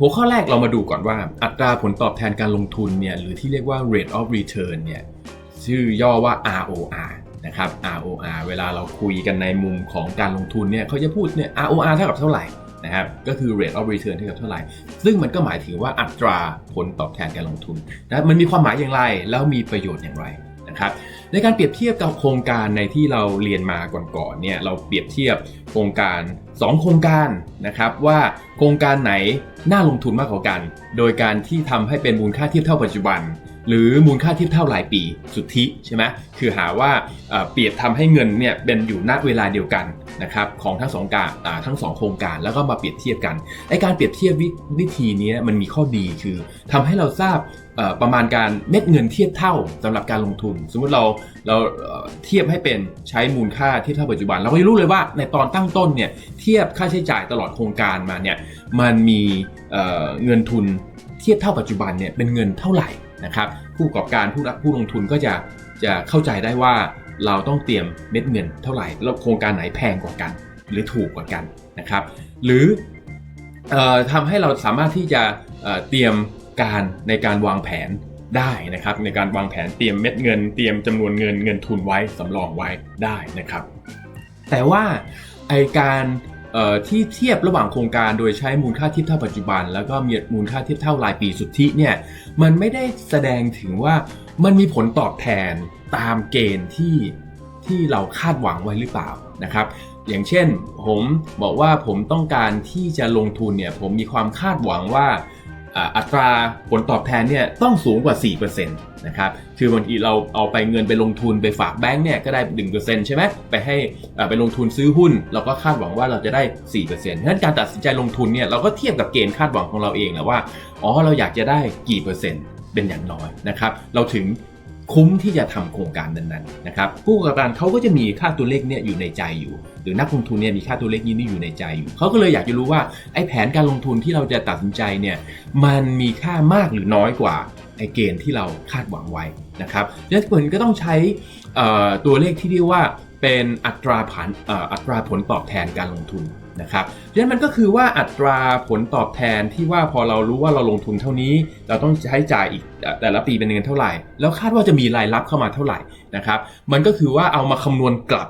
หัวข้อแรกเรามาดูก่อนว่า อัตราผลตอบแทนการลงทุนเนี่ยหรือที่เรียกว่า rate of return เนี่ยชื่อย่อว่า ROR นะครับ ROR เวลาเราคุยกันในมุมของการลงทุนเนี่ยเขาจะพูดเนี่ย ROR เท่ากับเท่าไหร่นะครับก็คือ rate of return เท่ากับเท่าไหร่ ซึ่งมันก็หมายถึงว่าอัตราผลตอบแทนการลงทุนนะมันมีความหมายอย่างไร แล้วมีประโยชน์อย่างไร นะครับในการเปรียบเทียบกับโครงการในที่เราเรียนมาก่อนๆเนี่ยเราเปรียบเทียบโครงการ 2 โครงการนะครับว่าโครงการไหนน่าลงทุนมากกว่ากัน โดยการที่ทำให้เป็นมูลค่าเทียบเท่าปัจจุบัน หรือมูลค่าเทียบเท่ารายปีสุทธิใช่ไหมคือหาว่าเปรียบทำให้เงินเนี่ยเป็นอยู่ณเวลาเดียวกันนะครับของทั้งสองการทั้งสองโครงการแล้วก็มาเปรียบเทียบกันไอการเปรียบเทียบววิธีนี้มันมีข้อดีคือทำให้เราทราบประมาณการเม็ดเงินเทียบเท่าสำหรับการลงทุน สมมุติเราเราเทียบให้เป็นใช้มูลค่าเทียบเท่าปัจจุบัน เราก็จะรู้เลยว่าในตอนตั้งต้นเนี่ยเทียบค่าใช้จ่ายตลอดโครงการมาเนี่ยมันมีเงินทุนเทียบเท่าปัจจุบันเนี่ยเป็นเงินเท่าไหร่ นะครับผู้ประกอบการผู้รับผู้ลงทุนก็จะจะเข้าใจได้ว่าเราต้องเตรียมเม็ดเงินเท่าไหร่แล้วโครงการไหนแพงกว่ากัน หรือถูกกว่ากันนะครับ หรืออทำให้เราสามารถที่จะเตรียมการในการวางแผนได้นะครับ ในการวางแผนเตรียมเม็ดเงิน เตรียมจำนวนเงินเงินทุนไว้สำรองไว้ได้นะครับ แต่ว่าไอการ ที่เทียบระหว่างโครงการโดยใช้มูลค่าเทียบเท่าปัจจุบัน แล้วก็มีมูลค่าเทียบเท่ารายปีสุทธิเนี่ยมันไม่ได้แสดงถึงว่ามันมีผลตอบแทนตามเกณฑ์ที่ที่เราคาดหวังไว้หรือเปล่านะครับ อย่างเช่นผมบอกว่าผมต้องการที่จะลงทุนเนี่ยผมมีความคาดหวังว่า อัตราผลตอบแทนเนี่ยต้องสูงกว่า 4%นะครับคือบางทีเราเอาไปเงินไปลงทุนไปฝากแบงก์เนี่ยก็ได้1%ใช่ไหมไปให้ไปลงทุนซื้อหุ้น เราก็คาดหวังว่าเราจะได้4%เพราะฉะนั้นการตัดสินใจลงทุนเนี่ยเราก็เทียบกับเกณฑ์คาดหวังของเราเองแหละว่าอ๋อเราอยากจะได้กี่เปอร์เซ็นต์เป็นอย่างน้อยนะครับ เราถึง คุ้มที่จะทำโครงการนั้นๆนะครับผู้ประกอบการเขาก็จะมีค่าตัวเลขเนี่ยอยู่ในใจอยู่ หรือนักลงทุนเนี่ยมีค่าตัวเลขนี้อยู่ในใจอยู่เขาก็เลยอยากจะรู้ว่าไอ้แผนการลงทุนที่เราจะตัดสินใจเนี่ยมันมีค่ามากหรือน้อยกว่าไอ้เกณฑ์ที่เราคาดหวังไว้นะครับดังนั้นก็ต้องใช้ตัวเลขที่เรียกว่าเป็นอัตราผันอัตราผลตอบแทนการลงทุน นะครับดังนั้นมันก็คือว่าอัตราผลตอบแทนที่ว่าพอเรารู้ว่าเราลงทุนเท่านี้ เราต้องใช้จ่ายอีกแต่ละปีเป็นเงินเท่าไหร่ แล้วคาดว่าจะมีรายรับเข้ามาเท่าไหร่นะครับมันก็คือว่าเอามาคำนวณกลับ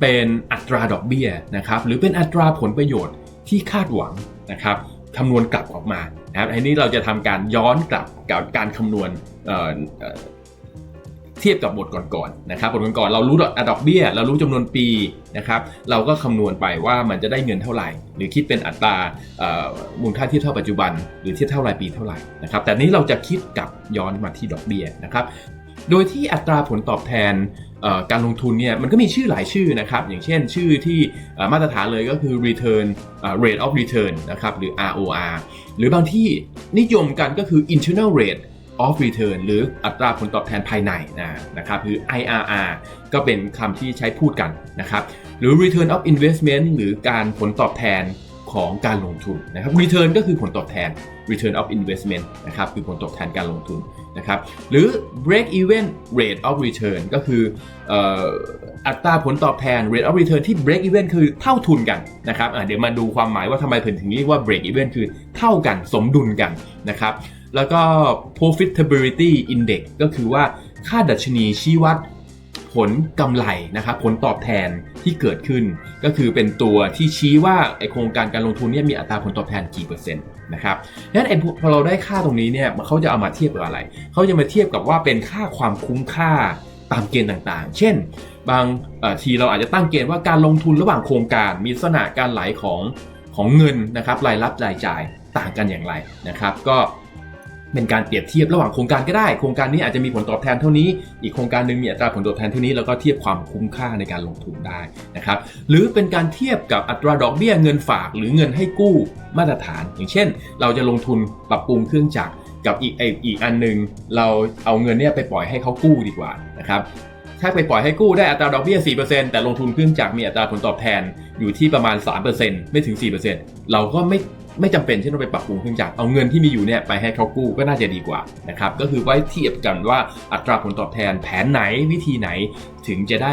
เป็นอัตราดอกเบี้ยนะครับหรือเป็นอัตราผลประโยชน์ที่คาดหวังนะครับคำนวณกลับออกมานะครับอันนี้เราจะทำการย้อนกลับกับการคำนวณ เทียบกับบทก่อนๆนะครับบทก่อนๆเรารู้ดอกเบี้ยเรารู้จำนวนปีนะครับเราก็คำนวณไปว่ามันจะได้เงินเท่าไหร่ หรือคิดเป็นอัตรามูลค่าเทียบเท่าปัจจุบัน หรือเทียบเท่ารายปีเท่าไหร่นะครับแต่นี้เราจะคิดกับย้อนมาที่ดอกเบี้ยนะครับโดยที่อัตราผลตอบแทนการลงทุนเนี่ยมันก็มีชื่อหลายชื่อนะครับ อย่างเช่นชื่อที่มาตรฐานเลยก็คือ return อ rate of return นะครับหรือ ROR หรือบางที่นิยมกันก็คือ internal rate of return หรืออัตราผลตอบแทนภายในนะนะครับคือ IRR ก็เป็นคำที่ใช้พูดกันนะครับ หรือ return of investment หรือการผลตอบแทนของการลงทุนนะครับ return ก็คือผลตอบแทน return of investment นะครับคือผลตอบแทนการลงทุนนะครับหรือ break even rate of return ก็คืออัตราผลตอบแทน rate of return ที่ break even คือเท่าทุนกันนะครับเดี๋ยวมาดูความหมายว่าทำไมถึงเรียกว่า break even คือเท่ากันสมดุลกันนะครับแล้วก็ profitability index ก็คือว่าค่าดัชนีชี้วัด ผลกำไรนะครับผลตอบแทนที่เกิดขึ้น ก็คือเป็นตัวที่ชี้ว่าไอโครงการการลงทุนเนี่ยมีอัตราผลตอบแทนกี่เปอร์เซ็นต์นะครับดังนั้นพอเราได้ค่าตรงนี้เนี่ยเขาจะเอามาเทียบกับอะไรเขาจะมาเทียบกับว่าเป็นค่าความคุ้มค่าตามเกณฑ์ต่างๆ เช่น บางทีเราอาจจะตั้งเกณฑ์ว่าการลงทุนระหว่างโครงการมีลักษณะการไหลของของเงินนะครับรายรับรายจ่ายต่างกันอย่างไรนะครับ ก็ เป็นการเปรียบเทียบระหว่างโครงการก็ได้ โครงการนี้อาจจะมีผลตอบแทนเท่านี้ อีกโครงการหนึ่งมีอัตราผลตอบแทนเท่านี้ แล้วก็เทียบความคุ้มค่าในการลงทุนได้นะครับ หรือเป็นการเทียบกับอัตราดอกเบี้ยเงินฝากหรือเงินให้กู้มาตรฐาน อย่างเช่น เราจะลงทุนปรับปรุงเครื่องจักรกับอีกไออีกอันหนึงเราเอาเงินเนี่ยไปปล่อยให้เขากู้ดีกว่านะครับถ้าไปปล่อยให้กู้ได้อัตราดอกเบี้ย 4%แต่ลงทุนเครื่องจักรมีอัตราผลตอบแทนอยู่ที่ประมาณ 3%ไม่ถึง 4%เราก็ไม่ ไม่จำเป็นที่ต้องไปปรับปรุงเครื่องจักรเอาเงินที่มีอยู่เนี่ยไปให้เขากู้ก็น่าจะดีกว่านะครับก็คือไว้เทียบกันว่าอัตราผลตอบแทนแผนไหนวิธีไหนถึงจะได้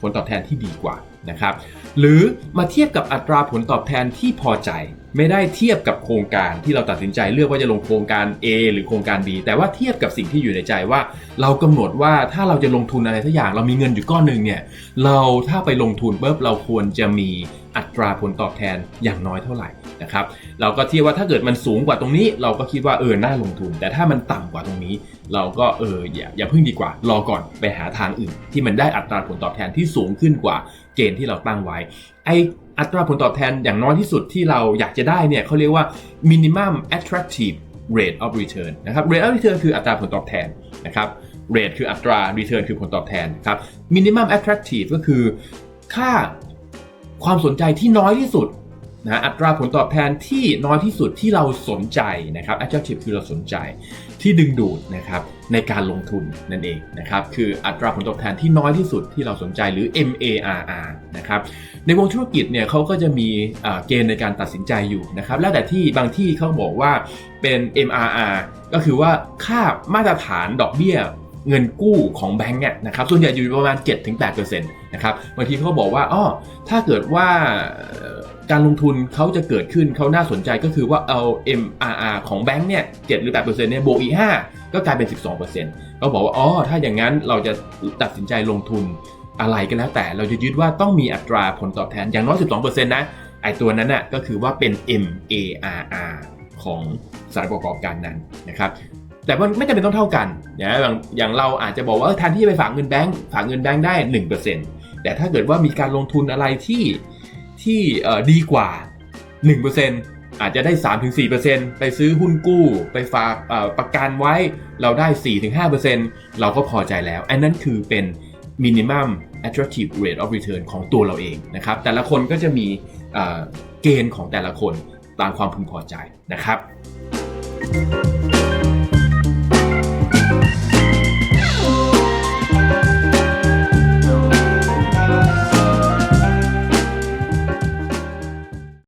ผลตอบแทนที่ดีกว่านะครับหรือมาเทียบกับอัตราผลตอบแทนที่พอใจ ไม่ได้เทียบกับโครงการที่เราตัดสินใจเลือกว่าจะลงโครงการ A หรือโครงการ B แต่ว่าเทียบกับสิ่งที่อยู่ในใจว่า เรากำหนดว่าถ้าเราจะลงทุนอะไรสักอย่าง เรามีเงินอยู่ก้อนหนึ่งเนี่ยเราถ้าไปลงทุนปุ๊บเราควรจะมีอัตราผลตอบแทนอย่างน้อยเท่าไหร่ นะครับเราก็เทียบว่าถ้าเกิดมันสูงกว่าตรงนี้ เราก็คิดว่าเออน่าลงทุน แต่ถ้ามันต่ำกว่าตรงนี้ เราก็เอออย่าอย่าพึ่งดีกว่า รอก่อนไปหาทางอื่น ที่มันได้อัตราผลตอบแทนที่สูงขึ้นกว่าเกณฑ์ที่เราตั้งไว้ไออัตราผลตอบแทนอย่างน้อยที่สุดที่เราอยากจะได้เนี่ยเขาเรียกว่า minimum attractive rate of return นะครับ rate of return คืออัตราผลตอบแทนนะครับ rate คืออัตรา return คือผลตอบแทนครับ minimum attractive ก็คือค่าความสนใจที่น้อยที่สุด นะอัตราผลตอบแทนที่น้อยที่สุดที่เราสนใจนะครับ attractive คือเราสนใจที่ดึงดูดนะครับในการลงทุนนั่นเองนะครับคืออัตราผลตอบแทนที่น้อยที่สุดที่เราสนใจหรือ MARR นะครับในวงธุรกิจเนี่ยเขาก็จะมีเกณฑ์ในการตัดสินใจอยู่นะครับแล้วแต่ที่บางที่เขาบอกว่าเป็น MRR ก็คือว่าค่ามาตรฐานดอกเบี้ย เงินกู้ของแบงก์เนี่ยนะครับส่วนใหญ่อยู่ประมาณ 7-8%นะครับบางทีเขาบอกว่าอ้อถ้าเกิดว่าการลงทุนเขาจะเกิดขึ้นเขาน่าสนใจก็คือว่าเอา MRR ของแบงก์เนี่ย7หรือ8%เนี่ยบวกอีก5ก็กลายเป็น 12%เขาบอกว่าอ๋อถ้าอย่างนั้นเราจะตัดสินใจลงทุนอะไรก็แล้วแต่เราจะยึดว่าต้องมีอัตราผลตอบแทนอย่างน้อย 12%นะไอตัวนั้นน่ะก็คือว่าเป็น MARR ของสายประกอบการนั้นนะครับ แต่มันไม่จำเป็นต้องเท่ากันนะอย่างอย่างเราอาจจะบอกว่าแทนที่จะไปฝากเงินแบงก์ฝากเงินแบงก์ได้ 1%แต่ถ้าเกิดว่ามีการลงทุนอะไรที่ที่ดีกว่า 1%อาจจะได้ 3-4%ไปซื้อหุ้นกู้ ไปฝากประกันไว้เราได้ 4-5%เราก็พอใจแล้ว อันนั้นคือเป็น minimum attractive rate of return ของตัวเราเองนะครับ แต่ละคนก็จะมีเอ่อเกณฑ์ของแต่ละคนตามความพึงพอใจนะครับ